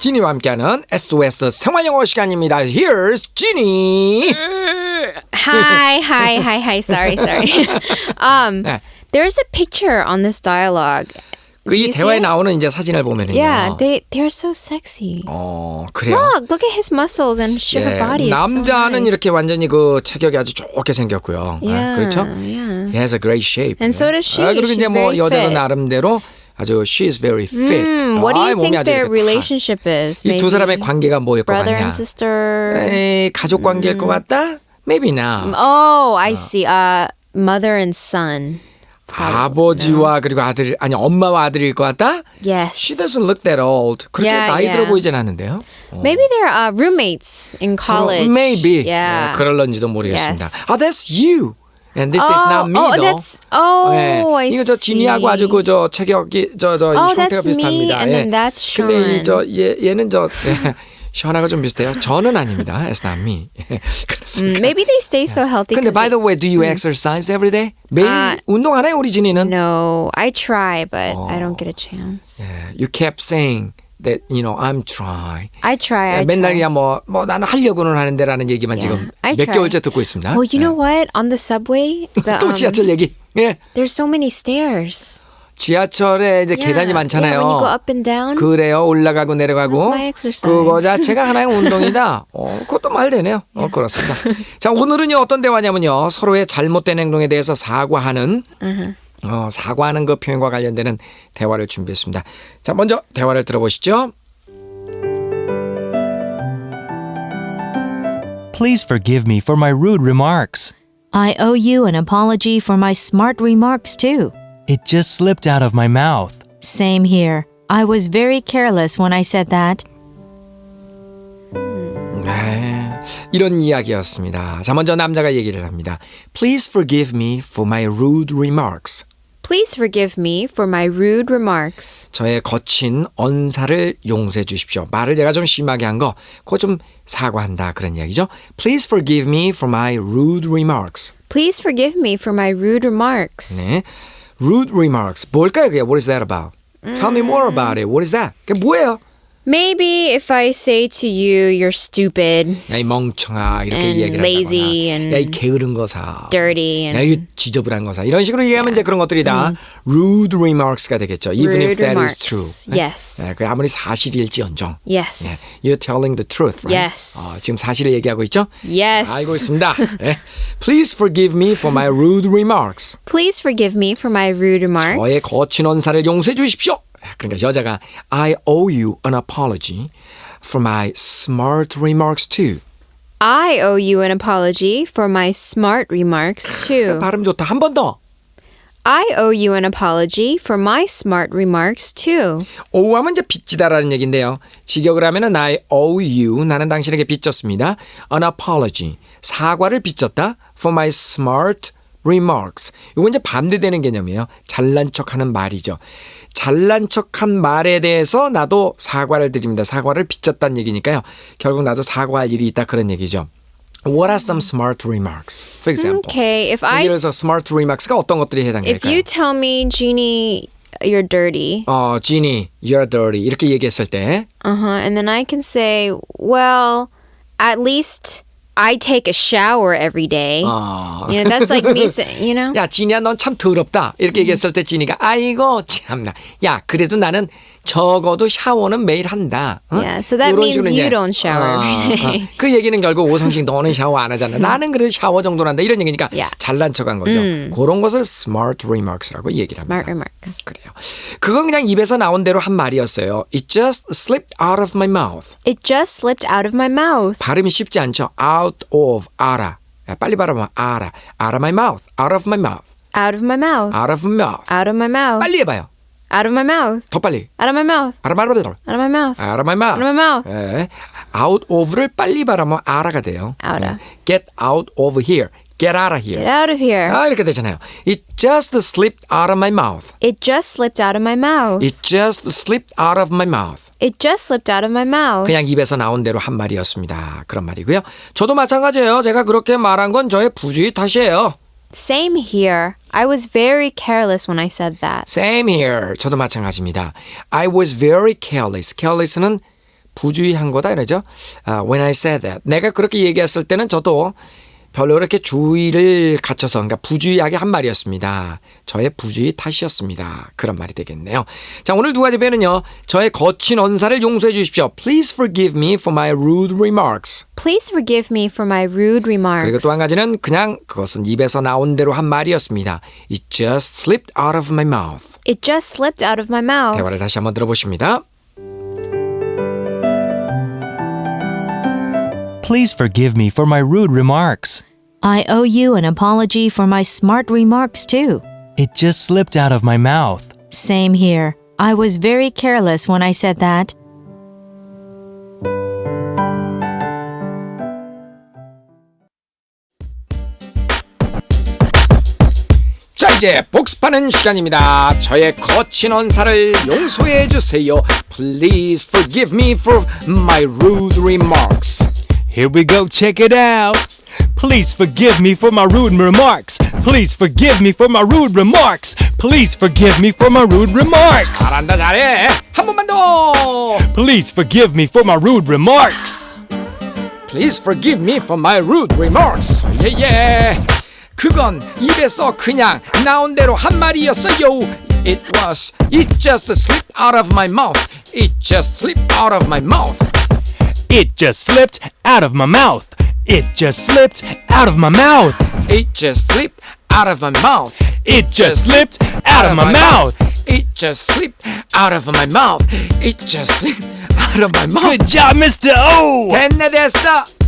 지니와 함께하는 SOS 생활영어 시간입니다. Here's Ginny. Hi, hi, hi, hi. Sorry, sorry. um, 네. there's a picture on this dialogue. 그 이 대화에? 나오는 이제 사진을 보면은요. Yeah, they they're so sexy. 어, 그래요. Look, look at his muscles and her 예, body 남자는 so nice. 이렇게 완전히 그 체격이 아주 좋게 생겼고요. 아, Yeah, 그렇죠? yeah. He has a great shape. And so does she. 아, 그리고 이제 She's 뭐 very 여자도 fit. 나름대로 아주 she is very fit. Hmm, what do 아, you think their relationship is? 이두 사람의 관계가 뭐일 것 brother 같냐? and sister. 에이, 가족 관계일 것 같다? Maybe not. Oh, I see. Uh, mother and son. 아버지와 그리고 아들 아니 엄마와 아들일 것 같다? Yes. She doesn't look that old. 그렇게 Yeah, 나이 들어 yeah. 보이진 않는데요. Maybe they're uh, roommates in college. Maybe. Yeah. 어, 그럴런지도 모르겠습니다. Yes. 아, that's you. And this is oh, not me oh, though. that's oh, 예. I 이거 저 see. 지니하고 아주 그 저 체격이 저저 Oh, 형태가 that's me, 비슷합니다. and 예. then that's 근데 Sean. 이저얘 얘는 저 예, 션하고 좀 비슷해요. 저는 아닙니다. It's not me. 예, Mm, 그렇습니까? maybe they stay so healthy. 근데 'cause by they- the way, do you exercise every day? 매일 아, 운동하나요, 우리 지니는? no, I try, but I don't get a chance. 예, You kept saying that you know I'm trying. I try. I 맨날 try. 그냥 뭐, 뭐 나는 하려고는 하는데라는 얘기만 지금 I 몇 try. 개월째 듣고 있습니다. Well, you know what? On the subway, the, 또 um, 지하철 얘기. 예. there's so many stairs. 지하철에 이제 Yeah, 계단이 많잖아요. Yeah, when you go up and down. 그래요. 올라가고 내려가고. That's my exercise. 그거 자체가 하나의 운동이다. 어, 그것도 말 되네요. 어, 그렇습니다. 자, 오늘은요, 어떤 대화냐면요. 서로의 잘못된 행동에 대해서 사과하는, 어, 사과하는 그 표현과 관련되는 대화를 준비했습니다. 자, 먼저 대화를 들어보시죠. Please forgive me for my rude remarks. I owe you an apology for my smart remarks, too. It just slipped out of my mouth. Same here. I was very careless when I said that. 네, 이런 이야기였습니다. 자, 먼저 남자가 얘기를 합니다. Please forgive me for my rude remarks. Please forgive me for my rude remarks. 저의 거친 언사를 용서해 주십시오. 말을 제가 좀 심하게 한 거, 그거 좀 사과한다 그런 이야기죠. Please forgive me for my rude remarks. Please forgive me for my rude remarks. 네, rude remarks 뭘까요? 그게 What is that about? Tell me more about it. What is that? 그게 뭐예요? Maybe if I say to you, you're stupid, 야 이 멍청아 이렇게 And 얘기를 lazy 한다거나, and 야이 게으른 거사. dirty, 야, and 이 지저분한 거사. 이런 식으로 얘기하면 이제 그런 것들이 다 rude remarks가 되겠죠. Even if rude that remarks. is true. Yes. 네, 그 아무리 사실일지언정. Yes. 예, You're telling the truth, right? Yes. 어, 지금 사실을 얘기하고 있죠? Yes. 알고 있습니다. 예. Please forgive me for my rude remarks. Please forgive me for my rude remarks. 저의 거친 언사를 용서해 주십시오. 그러니까 여자가 I owe you an apology for my smart remarks too. I owe you an apology for my smart remarks too. 발음 좋다. 한 번 더. I owe you an apology for my smart remarks too. 오우하면 이제 빚지다라는 얘기인데요. 직역을 하면은 I owe you 나는 당신에게 빚졌습니다. An apology 사과를 빚졌다 for my smart remarks. 이거 이제 반대되는 개념이에요. 잘난 척하는 말이죠. 잘난 척한 말에 대해서 나도 사과를 드립니다. 사과를 빚졌다는 얘기니까요. 결국 나도 사과할 일이 있다 그런 얘기죠. What are some smart remarks? For example. Okay, if I 예를 들어서 smart remarks가 어떤 것들이 if 해당될까요? you tell me, Jeannie, you're dirty, 어, Ginny, you're dirty 이렇게 얘기했을 때 uh-huh, and then I can say, well, at least I take a shower every day. 어, You know, that's like me saying, you know? 야, 지니야, 넌 참 더럽다. 이렇게 얘기했을 때 지니가, 아이고, 참나. 야, 그래도 나는 적어도 샤워는 매일 한다. 어? Yeah, so that 이런 means 식으로 you 이제, don't shower every day. 그 얘기는 결국 오성식 너는 샤워 안 하잖아. 나는 그래도 샤워 정도는 한다. 이런 얘기니까 Yeah. 잘난 척한 거죠. 그런 것을 smart remarks라고 얘기를 합니다. Smart remarks. 그래요. 그건 그냥 입에서 나온 대로 한 말이었어요. It just slipped out of my mouth. It just slipped out of my mouth. 발음이 쉽지 않죠. Out of, 알아. 야, 빨리 발음하면 알아. Out of my mouth. Out of my mouth. Out of my mouth. Out of my mouth. Out of my mouth. 빨리 해봐요. Out of my mouth. 더 빨리. Out of my mouth. 알아 말아 말아. Out of my mouth. out of my mouth. Out of my mouth. 예. out of를 빨리 발음하면 아라가 돼요. Out of. 예. get out of here. get out of here. Get out of here. 아 이렇게 되잖아요. It just slipped out of my mouth. It just slipped out of my mouth. It just slipped out of my mouth. It just slipped out of my mouth. 그냥 입에서 나온 대로 한 말이었습니다. 그런 말이고요. 저도 마찬가지예요. 제가 그렇게 말한 건 저의 부주의 탓이에요. Same here. I was very careless when I said that. Same here. 저도 마찬가지입니다. I was very careless. careless는 부주의한 거다 이러죠. 아, when I said that. 내가 그렇게 얘기했을 때는 저도 별로 그렇게 주의를 갖춰서 그러니까 부주의하게 한 말이었습니다. 저의 부주의 탓이었습니다. 그런 말이 되겠네요. 자, 오늘 두 가지 배는요. 저의 거친 언사를 용서해 주십시오. Please forgive me for my rude remarks. Please forgive me for my rude remarks. 그리고 또 한 가지는 그냥 그것은 입에서 나온 대로 한 말이었습니다. It just slipped out of my mouth. It just slipped out of my mouth. 대화를 다시 한번 들어보십니다. Please forgive me for my rude remarks. I owe you an apology for my smart remarks, too. It just slipped out of my mouth. Same here. I was very careless when I said that. 자 이제 복습하는 시간입니다. 저의 거친 언사를 용서해 주세요. Please forgive me for my rude remarks. Here we go, check it out. Please forgive me for my rude remarks. Please forgive me for my rude remarks. Please forgive me for my rude remarks. 잘한다 잘해. 한 번만 더. Please forgive me for my rude remarks. Please forgive me for my rude remarks. 예예. 그건 입에서 그냥 나온 대로 한 말이었어요. It was. It just slipped out of my mouth. It just slipped out of my mouth. It just slipped out of my mouth. It just slipped out of my mouth. It just slipped out of my mouth. It just slipped out of my mouth. It just slipped out of my mouth. It just slipped out of my mouth. Good job, Mr. O. 変なでした。